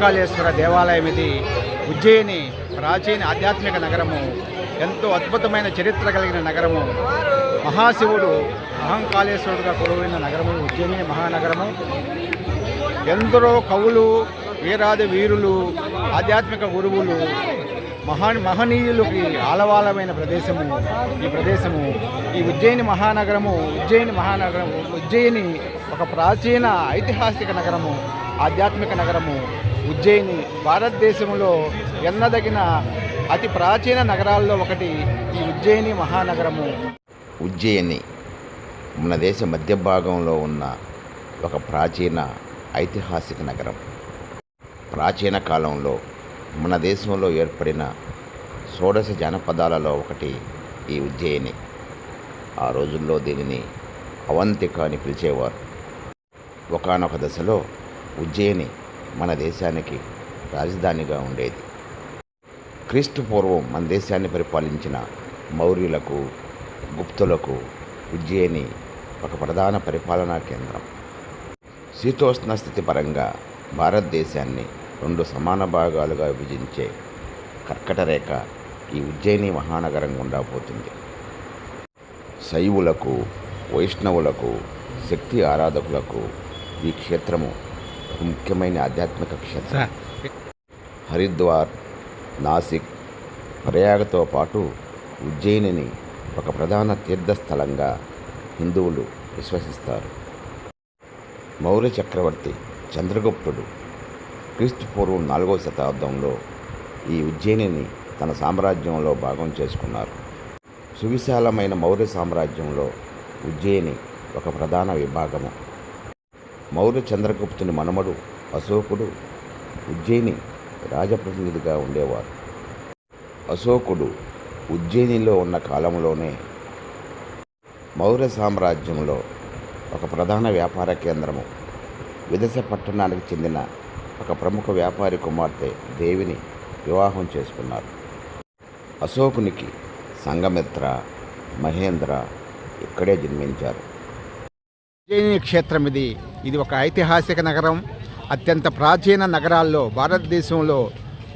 మహాకాళేశ్వర దేవాలయం ఇది. ఉజ్జయిని ప్రాచీన ఆధ్యాత్మిక నగరము. ఎంతో అద్భుతమైన చరిత్ర కలిగిన నగరము. మహాశివుడు మహంకాళేశ్వరుడుగా కొలువైన నగరము. ఉజ్జయిని మహానగరము. ఎందరో కవులు వీరాది వీరులు ఆధ్యాత్మిక గురువులు మహా మహనీయులకి ఆలవాలమైన ప్రదేశము. ఈ ప్రదేశము. ఈ ఉజ్జయిని మహానగరము ఉజ్జయిని మహానగరము ఉజ్జయిని ఒక ప్రాచీన ఐతిహాసిక నగరము ఆధ్యాత్మిక నగరము. ఉజ్జయిని భారతదేశంలో ఎన్నదగిన అతి ప్రాచీన నగరాల్లో ఒకటి ఈ ఉజ్జయిని మహానగరము. ఉజ్జయిని మన దేశ మధ్య భాగంలో ఉన్న ఒక ప్రాచీన ఐతిహాసిక నగరం. ప్రాచీన కాలంలో మన దేశంలో ఏర్పడిన షోడశ జానపదాలలో ఒకటి ఈ ఉజ్జయిని. ఆ రోజుల్లో దీనిని అవంతిక అని పిలిచేవారు. ఒకానొక దశలో ఉజ్జయిని మన దేశానికి రాజధానిగా ఉండేది. క్రీస్తు పూర్వం మన దేశాన్ని పరిపాలించిన మౌర్యులకు గుప్తులకు ఉజ్జయిని ఒక ప్రధాన పరిపాలనా కేంద్రం. శీతోష్ణ స్థితి పరంగా భారతదేశాన్ని రెండు సమాన భాగాలుగా విభజించే కర్కట రేఖ ఈ ఉజ్జయిని మహానగరం గుండా పోతుంది. శైవులకు వైష్ణవులకు శక్తి ఆరాధకులకు ఈ క్షేత్రము ముఖ్యమైన ఆధ్యాత్మిక క్షేత్రం. హరిద్వార్ నాసిక్ ప్రయాగతో పాటు ఉజ్జయినిని ఒక ప్రధాన తీర్థస్థలంగా హిందువులు విశ్వసిస్తారు. మౌర్య చక్రవర్తి చంద్రగుప్తుడు క్రీస్తు పూర్వం నాలుగవ శతాబ్దంలో ఈ ఉజ్జయినిని తన సామ్రాజ్యంలో భాగం చేసుకున్నారు. సువిశాలమైన మౌర్య సామ్రాజ్యంలో ఉజ్జయిని ఒక ప్రధాన విభాగము. మౌర్య చంద్రగుప్తుని మనమడు అశోకుడు ఉజ్జయిని రాజప్రతినిధిగా ఉండేవారు. అశోకుడు ఉజ్జయినిలో ఉన్న కాలంలోనే మౌర్య సామ్రాజ్యంలో ఒక ప్రధాన వ్యాపార కేంద్రము విదశ పట్టణానికి చెందిన ఒక ప్రముఖ వ్యాపారి కుమార్తె దేవిని వివాహం చేసుకున్నారు. అశోకునికి సంగమిత్ర మహేంద్ర ఇక్కడే జన్మించారు. ఉజ్జయిని క్షేత్రం ఇది. ఇది ఒక ఐతిహాసిక నగరం. అత్యంత ప్రాచీన నగరాల్లో భారతదేశంలో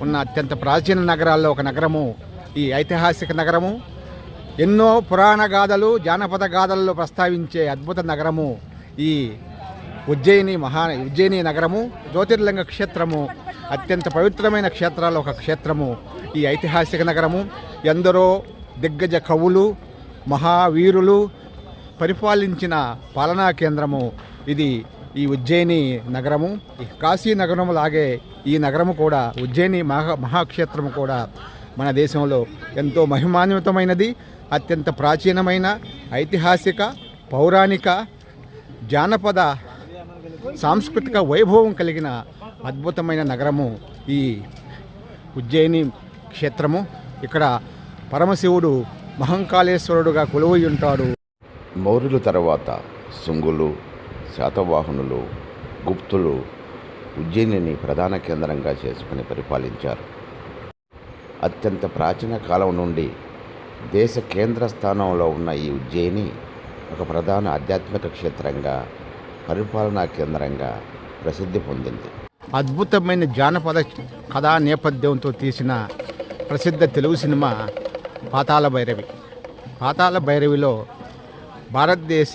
ఉన్న అత్యంత ప్రాచీన నగరాల్లో ఒక నగరము ఈ ఐతిహాసిక నగరము. ఎన్నో పురాణ గాథలు జానపద గాథల్లో ప్రస్తావించే అద్భుత నగరము ఈ ఉజ్జయిని మహా ఉజ్జయిని నగరము. జ్యోతిర్లింగ క్షేత్రము అత్యంత పవిత్రమైన క్షేత్రాల ఒక క్షేత్రము ఈ ఐతిహాసిక నగరము. ఎందరో దిగ్గజ కవులు మహావీరులు పరిపాలించిన పాలనా కేంద్రము ఇది ఈ ఉజ్జయిని నగరము. ఈ కాశీ నగరం లాగే ఈ నగరము కూడా ఉజ్జయిని మహా మహాక్షేత్రము కూడా మన దేశంలో ఎంతో మహిమాన్వితమైనది అత్యంత ప్రాచీనమైన ఐతిహాసిక పౌరాణిక జానపద సాంస్కృతిక వైభవం కలిగిన అద్భుతమైన నగరము ఈ ఉజ్జయిని క్షేత్రము. ఇక్కడ పరమశివుడు మహంకాళేశ్వరుడుగా కొలువై ఉంటాడు. మౌర్యుల తర్వాత శుంగులు శాతవాహనులు గుప్తులు ఉజ్జయినిని ప్రధాన కేంద్రంగా చేసుకుని పరిపాలించారు. అత్యంత ప్రాచీన కాలం నుండి దేశ కేంద్ర స్థానంలో ఉన్న ఈ ఉజ్జయిని ఒక ప్రధాన ఆధ్యాత్మిక క్షేత్రంగా పరిపాలనా కేంద్రంగా ప్రసిద్ధి పొందింది. అద్భుతమైన జానపద కథా నేపథ్యంతో తీసిన ప్రసిద్ధ తెలుగు సినిమా పాతాల భైరవి. పాతాళ భైరవిలో భారతదేశ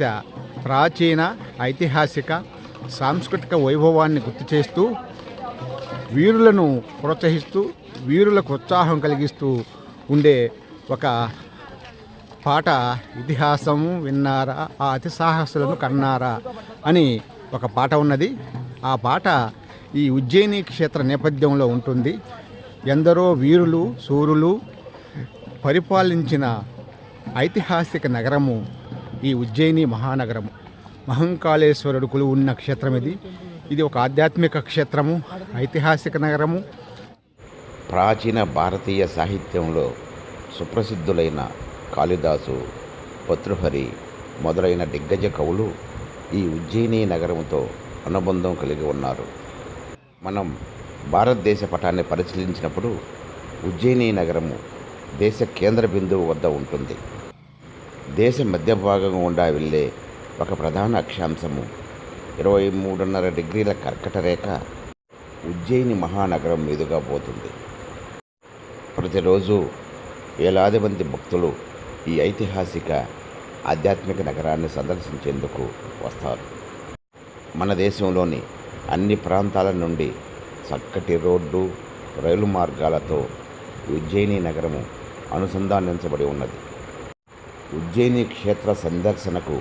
ప్రాచీన ఐతిహాసిక సాంస్కృతిక వైభవాన్ని గుర్తు చేస్తూ వీరులను ప్రోత్సహిస్తూ వీరులకు ఉత్సాహం కలిగిస్తూ ఉండే ఒక పాట ఇతిహాసం విన్నారా ఆ అతి సాహసులను కన్నారా అని ఒక పాట ఉన్నది. ఆ పాట ఈ ఉజ్జయిని క్షేత్ర నేపథ్యంలో ఉంటుంది. ఎందరో వీరులు సూరులు పరిపాలించిన ఐతిహాసిక నగరము ఈ ఉజ్జయిని మహానగరము. మహంకాళేశ్వరుడు కొలువు ఉన్న క్షేత్రం ఇది. ఇది ఒక ఆధ్యాత్మిక క్షేత్రము ఐతిహాసిక నగరము. ప్రాచీన భారతీయ సాహిత్యంలో సుప్రసిద్ధులైన కాళిదాసు పత్రుహరి మొదలైన దిగ్గజ కవులు ఈ ఉజ్జయిని నగరంతో అనుబంధం కలిగి ఉన్నారు. మనం భారతదేశ పటాన్ని పరిశీలించినప్పుడు ఉజ్జయిని నగరము దేశ కేంద్ర బిందువు వద్ద ఉంటుంది. దేశ మధ్య భాగం గుండా వెళ్ళే ఒక ప్రధాన అక్షాంశము. ఇరవై మూడున్నర డిగ్రీల కర్కట రేఖ ఉజ్జయిని మహానగరం మీదుగా పోతుంది. ప్రతిరోజు వేలాది మంది భక్తులు ఈ ఐతిహాసిక ఆధ్యాత్మిక నగరాన్ని సందర్శించేందుకు వస్తారు. మన దేశంలోని అన్ని ప్రాంతాల నుండి చక్కటి రోడ్డు రైలు మార్గాలతో ఉజ్జయిని నగరము అనుసంధానించబడి ఉన్నది. ఉజ్జయిని క్షేత్ర సందర్శనకు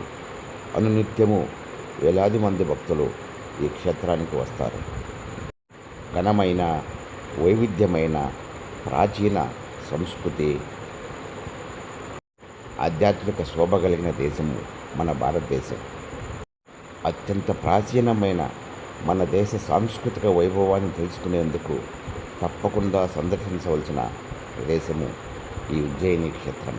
అనునిత్యము వేలాది మంది భక్తులు ఈ క్షేత్రానికి వస్తారు. ఘనమైన వైవిధ్యమైన ప్రాచీన సంస్కృతి ఆధ్యాత్మిక శోభ కలిగిన దేశము మన భారతదేశం. అత్యంత ప్రాచీనమైన మన దేశ సాంస్కృతిక వైభవాన్ని తెలుసుకునేందుకు తప్పకుండా సందర్శించవలసిన ప్రదేశము ఈ ఉజ్జయిని క్షేత్రం.